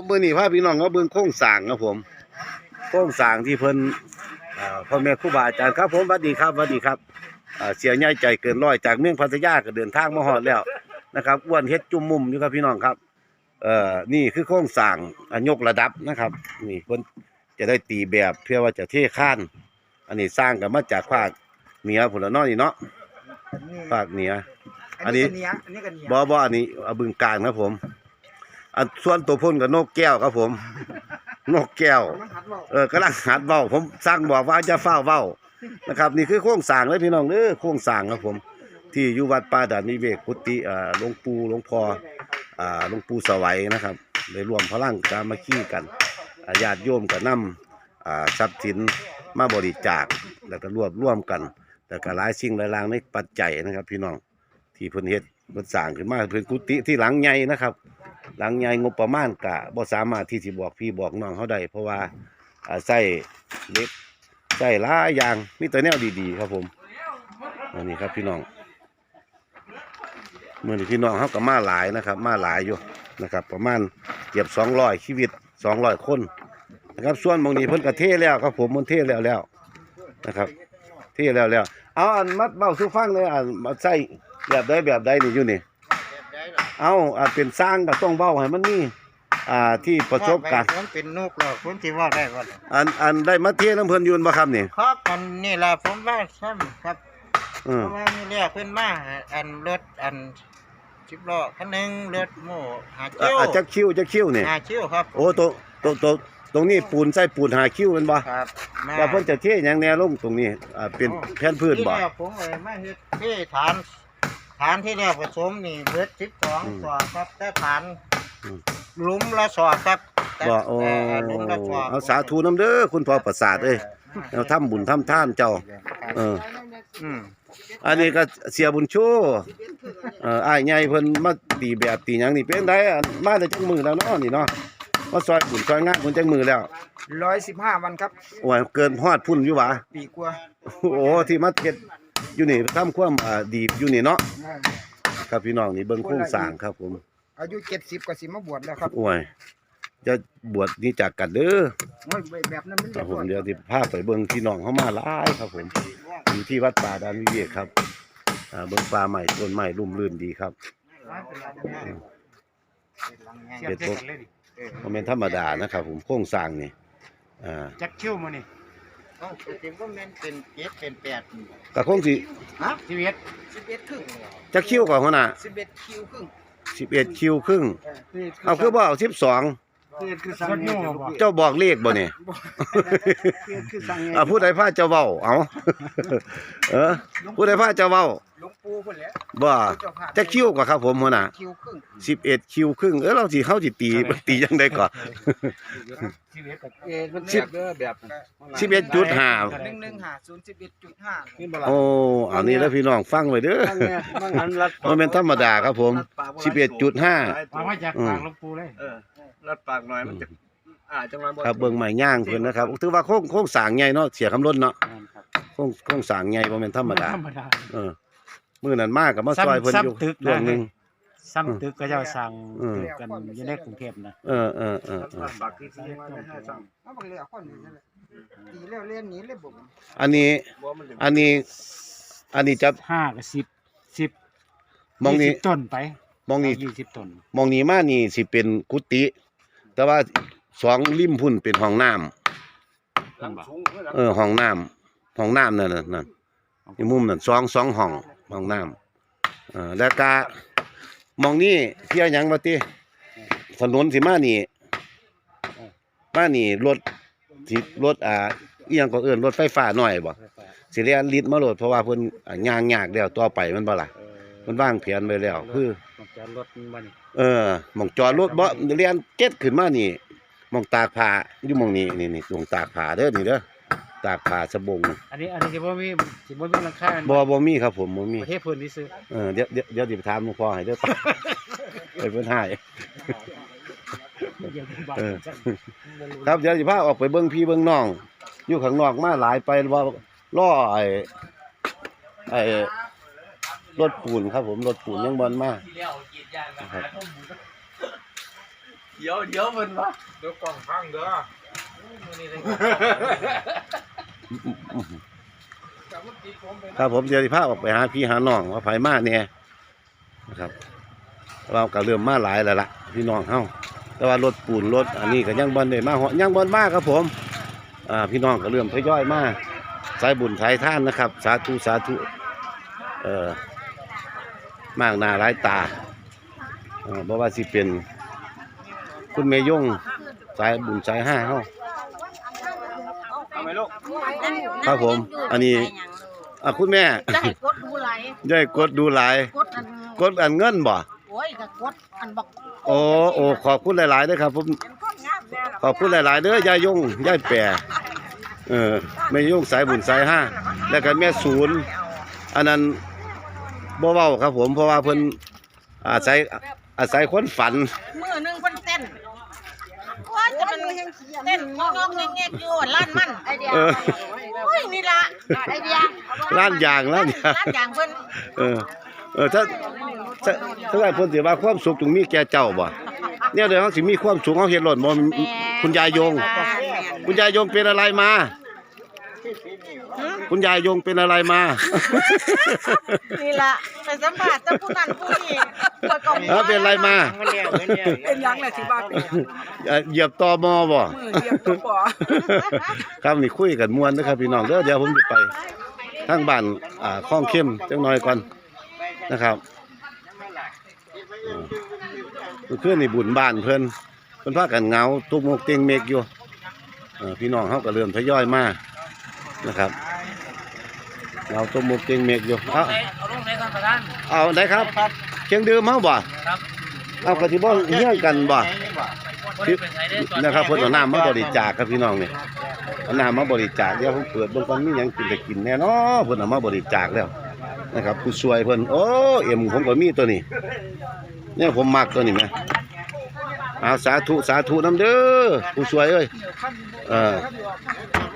ผมเบิ่งนี่พาพี่น้องเขาเบิ่งโครงสร้างครับผมโครงสร้างที่เพิ่นเอ่อพ่อแม่ครูบาอาจารย์ครับผมสวัสดีครับสวัสดีครับเอ่อเสียใหญ่ใจเกินร้อยจากเมืองพัทยาก็เดินทางมาฮอดแล้วนะครับอ้วนเฮ็ดจุ่มมุมอยู่ครับพี่น้องครับเอ่อนี่คือโครงสร้างอันยกระดับนะครับ นี่เพิ่นจะได้ตีแบบเพื่อว่าจะเทข้านอันนี้สร้างกันมาจากภาคเหนือพุ่นละเนาะนี่เนาะภาคเหนืออันนี้ก็เนี้ยอันนี้ก็เนี้ยบ่บ่อันนี้เอาบึงการครับผม อันส่วนตัวพ่นกับนกแก้วครับผม นกแก้ว มันหัดเว่าเออกำลังหัดเว้าผมสั่งบอกว่าจะเฝ้าเว้านะครับนี่คือโครงสร้างเลยพี่น้องเด้อโครงสร้างครับผม ที่อยู่วัดป่าด่านนิเวศกุฏิอ่าหลวงปู่หลวงพ่ออ่าหลวงปู่สวัยนะครับได้รวมพลังสามัคคีกันอ่าญาติโยมก็นำอ่าทรัพย์สินมาบริจาคแล้วก็รวบรวมกัน แล้วก็หลายสิ่งหลายอย่างในปัจจัยนะครับ พี่น้องที่เพิ่นเฮ็ดเพิ่นสร้างขึ้นมาเพิ่นกุฏิที่หลังใหญ่นะครับ หลังใหญ่งบประมาณก็บ่สามารถที่สิบอกพี่บอกน้องเขาได้เพราะว่าอ่าใช้เล็กใช้หลายอย่างมีแต่แนวดีๆ ครับผมอันนี้ครับพี่น้องเมื้อนี้พี่น้องเฮาก็มาหลายนะครับ มาหลายอยู่นะครับ ประมาณเกือบ200ชีวิต200คนนะครับ ส่วนบางนี้เพิ่นก็เทแล้วครับผมมันเทแล้วแล้วนะครับเทแล้วแล้วเอาอันมัดเบ้าสู่ฟังเลยอันมาใส่แบบใดแบบใดนี่อยู่นี่ เอาอ่าเป็นสร้างก็ต้องเว้าให้มันมีอ่าที่ประสบการณ์ผมเป็นนกหรอกผมสิว่าได้ก่อนอันอันได้มาเทน้ำเพิ่นอยืนบ่ครับนี่ครับมันนี่แหละผมว่าซ้ำครับเอเพอราะว่ามีเรียกเพิ่นมาอันรถอันสิบล้อคันหนึงรถโม่หาอะคิ้วอะจักคิ้วจักคิ้วนี่หาคิ้วครับโอ้ตรงตรงตรงตรงนี้ปูนใส่ปูนหาคิ้วแม่นบ่ครับมาว่าเพิ่นจะเทหยังแนวลงตรงนี้อ่าเป็นแผ่นพื้นบ่ที่แรกผมเลยมาเฮ็ดที่ฐาน ฐานที่แรกผสมนี่เบิด12สอบครับ แต่ฐานหลุมละสอบครับแต่บ่โอ้แต่หลุมละสอบเอาสาธุนํเด้อคุณพ่อประสาทเอ้ยเอาทำบุญทำทานเจ้า เออ อืมอันนี้ก็เสียบุญชูเอ่ออ้ายใหญ่เพิ่นมาตีแบบตีหยังนี่เป็นไดอะมาได้จักมือแล้วเนาะนี่เนาะมาซอยบุญซอยงานเพิ่นจักมือแล้วร้อยสิบห้าวันครับ โอ้ยเกินฮอดพุ่นอยู่หวะปีกว่าโอ้ที่มาเฮ็ด อยู่นี่ทำความอ่าดีอยู่นี่เนาะครับพี่น้องนี่เบิ่งโครงสร้างครับผมอายุเจ็ดสิบก็สิมาบวชแล้วครับโอ้ยจะบวชนี่จากกันเด้อ โอ้ยแบบนั้นมันครัจะบผมเดี๋ยวสิพาไปเบิ่งพี่น้องเข้ามาหลายครับผมอยู่ที่วัดป่าดานวิเวกครับอ่าเบิ่งป่าใหม่ต้นไม้ร่มรื่นดีครับเสียบเป็นใจพวกกันเลยดิบ่แม่นธรรมดานะครับผมโครงสร้างนี่อ่าจักคิ้วมานี่ เอ้าจริงๆว่ามันเป็นเจ็ดเป็นแปดก็คงสิฮะชีวิตสิบเอ็ดครึ่งจักคิวกว่าหัวหน้าสิบเอ็ดคิวครึ่ง11คิวครึ่ง เอาคือบ่เอา12 คือคือสั่งรถโม่บ่เจ้าบอกเลขบ่นี่คือคือสั่งอ่าผู้ใดพาเจ้าเว้าเอาเออผู้ใดพาเจ้าเว้าหลวงปู่คนแหล้วบ่จักคิวกว่าครับผมหัวหน้าคิวครึ่งสิบเอ็ดคิวครึ่งเออเราสิเข้าสิตีตียังได้ก่อนชีวิตกับเอ็ดมันสิบเด้อแบบสิบเอ็ดจุดห้าหนึ่งหนึ่งห้าศูนย์สิบเอ็ดจุดห้าโอ้เอานี่แล้วพี่น้องฟังไว้เด้อมันเป็นธรรมดาครับผมสิบเอ็ดจุดห้ามามาจากปากหลวงปู่เลยเออ รัดปากหน่อยมันจะอ่าจังหวะครับเบิ่งใหม่ย่างเพิ่นนะครับถือว่าโค้งโค้งสร้างใหญ่เนาะเสียคำล้นเนาะครับโค้งโค้งสร้างใหญ่บ่แม่นธรรมดาธรรมดา เออมื้อนั้นมาก็มาซอยเพิ่นอยู่ซ้ำตึกนะช่วงหนึง ซ้ำตึกก็เจ้าสั่งอืม ตึกกันอยู่ในกรุงเทพนะเออเออเออเออ ปากที่ที่มาได้ห้าช่องเอาบังเหลือคนนี้นั่นแหละตีแล้วเล่นหนี้เลยผมอันนี้บ่มันจะอันนี้อันนี้จะห้ากับสิบสิบมองนี้ยี่สิบต้นไปมองนี้ยี่สิบต้นมองนี้มานี่สิเป็นกุฏิ แต่ว่าสองริมพุ่นเป็นห้องน้ำนั่นบ่สูงเพื่อหลังเออห้องน้ำห้องน้ำนั่นน่ะนั่นอีมุมนั่นสองสองห้องห้องน้ำเออแล้วก็มองนี่เที่ยหยังบ่ติถนนสิมานี่มานี่รถสิรถอ่าอีหยังก็เอิ้นรถไฟฟ้าน้อยบ่สิเรียนลิตมาโลดเพราะว่าเพิ่นอ่าย่างยากแล้วต่อไปมันบ่ล่ะ เพิ่นวางแผนไว้แล้ว คือต้องจอดรถมันเออหมองจอดรถบ่เรียนเจ็ดขึ้นมานี่หมองตากผ้าอยู่หมองนี้นี่นี่ตรงตากผ้าเด้อนี่เด้อตากผ้าสบงอันนี้อันนี้สิบ่มีสิบ่มีหลังคาบ่บ่มีครับผมบ่มีประเทศเพิ่นนี่ซื้อเออเดี๋ยวเดี๋ยวเดี๋ยวสิไปถามหลวงพ่อให้เด้อ ไปเพิ่นให้เดี๋ยวผมบอกเออครับเดี๋ยวสิพาออกไปเบิ่งพี่เบิ่งน้อง อยู่ข้างนอกมาหลายไปว่าล่อไอ้ไอ้ รถปูนครับ ผมรถปูนยังบ่มานะครับเดี๋ยวเดี๋ยวมันวะเดี๋ยวกล่องพังเด้อครับผมเดี๋ยวสิพาออกไปหาพี่หาน้องว่าไผมาเนี่ยนะครับ เราก็เริ่มมาหลายแล้วล่ะพี่น้องเฮาแต่ว่ารถปูนรถอันนี้ก็ยังบ่ได้มาเหาะยังบ่มาครับผมอ่าพี่น้องก็เริ่มทยอยมาสายบุญสายท่านนะครับ สาธุสาธุเอ่อ มากหน้าหลายตาเอ่อบ่ว่าสิเป็น คุณเมยงสายบุญสายห้าเฮาเอาไหมลูกครับผม อันนี้อะคุณแม่ได้กดดูไหลได้กดดูหลายกดอันกดอันเงินบ่โอ้ยก็กดอันบอกโอ้โอ้ขอบคุณหลายๆเด้อครับผมเป็นคนงามแน่ล่ะขอบคุณหลายๆเด้อยายยงยายแปรเออแม่ยงสายบุญสายห้าแล้วก็แม่ศูนย์อันนั้น บ่เว้าครับ ผมเพราะว่าเพิ่นอาศัยอาศัยคนฝัน มือหนึงเพิ่นเต้นว่าจะมันเต้นงอกๆแงกๆอยู่ล้านมันไอเดียเออ โอ้ยนี่ล่ะไอเดียร้านยางร้านยางร้านยางเพิ่นเออเออถ้าถ้าถ้าว่าเพิ่นสิว่าความสุขจงมีแก่เจ้าบ่เนี่ยเดี๋ยวเฮาสิมีความสุขเฮาเฮ็ดหล่นบ่คุณยายยงคุณยายยงเป็นอะไรมา คุณยายยงเป็นอะไรมา นี่ล่ะไปสัมภาษณ์แต่ผู้นั้นผู้นี้เปิดกล่องเออเป็นอะไรมา เป็นหยังแหละที่บ้านเป็นหยังเอ่อเหยียบตอมอบ่มือเหยียบตัวปอครับนี่คุยกันม่วนนะครับพี่น้องเด้อเดี๋ยวผมจะไปทางบ้านอ่าคลองเข้มจังหน่อยก่อนนะครับเออเมื่อคืนนี่บุญบ้านเพิ่นเพิ่นพากันเหงาตุกมกเต็งเมกอยู่เออพี่น้องเฮาก็เริ่มทยอยมานะครับ เหงาตุกมกเต็งเมกอยู่เอาเอาลงในท่านประธานเอาได้ครับเชียงดื่มเฮาบ่ครับเอากะสิบ่เฮี้ยงกันบ่บ่ได้ไปใส่ได้ตอนนะครับเพิ่นเอาน้ำมาบริจาคครับพี่น้องนี่เอาน้ำมาบริจาคเดี๋ยวผมเปิดเบิ่งก่อนมีหยังกินได้กินแน่เนาะเพิ่นเอามาบริจาคแล้วนะครับผู้ช่วยเพิ่นโอ้เอ็มผมก็มีตัวนี้เนี่ยผมมักตัวนี้แหม เอาสาธุสาธุนํเด้อผู้ช่วยเอ้ยเออ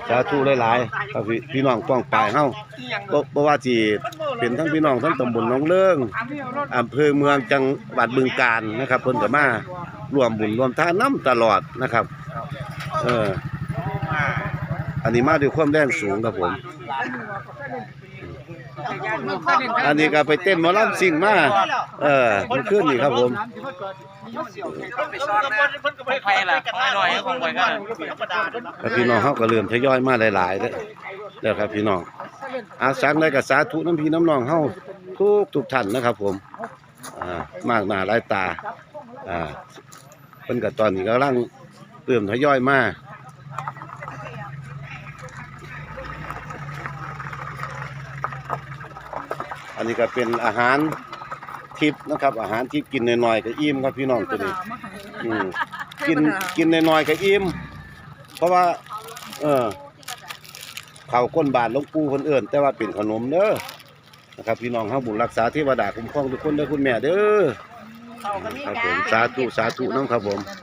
สาธุหลายๆครับพี่พี่น้องป้องปายเฮาบ่บ่ว่าสิเป็นทั้งพี่น้องทั้งตำบลหนองเลิงอำเภอเมืองจังหวัดบึงกาฬนะครับเพิ่นก็มารวมบุญรวมทานน้ำตลอดนะครับเอออันนี้มาด้วยความแรงสูงครับผม อันนี้ก็ไปเต้นหมอลำซิ่งมาเออเมันขึ้นนี่ครับผมใครล่ะหน่อยๆของไว้กันแล้วพี่น้องเขาก็เริ่มทยอยมาหลายๆแล้วเด้อครับพี่น้องอาสังได้กับสาธุน้ำพี่น้ำน้องเฮาทุกทุกท่านนะครับ ผมอ่ามากหน้าหลายตาอ่าเพิ่นก็ตอนนี้กำลังเริ่มทยอยมา นนี้ก็เป็นอาหารทิพย์นะครับ อาหารที่กินน้อยๆก็อิ่มครับพี่น้องตัวนี้อืมกินกินน้อยๆก็อิ่มเพราะว่า เออข้าวก้นบาทหลวงปู่เพิ่นเอิ้นแต่ว่าเป็นขนมเด้อนะครับ พี่น้องเฮาบุญรักษาเทวดาคุ้มครองทุกคนเด้อคุณแม่เด้อ ครับผมสาธุสาธุน้องครับผมเ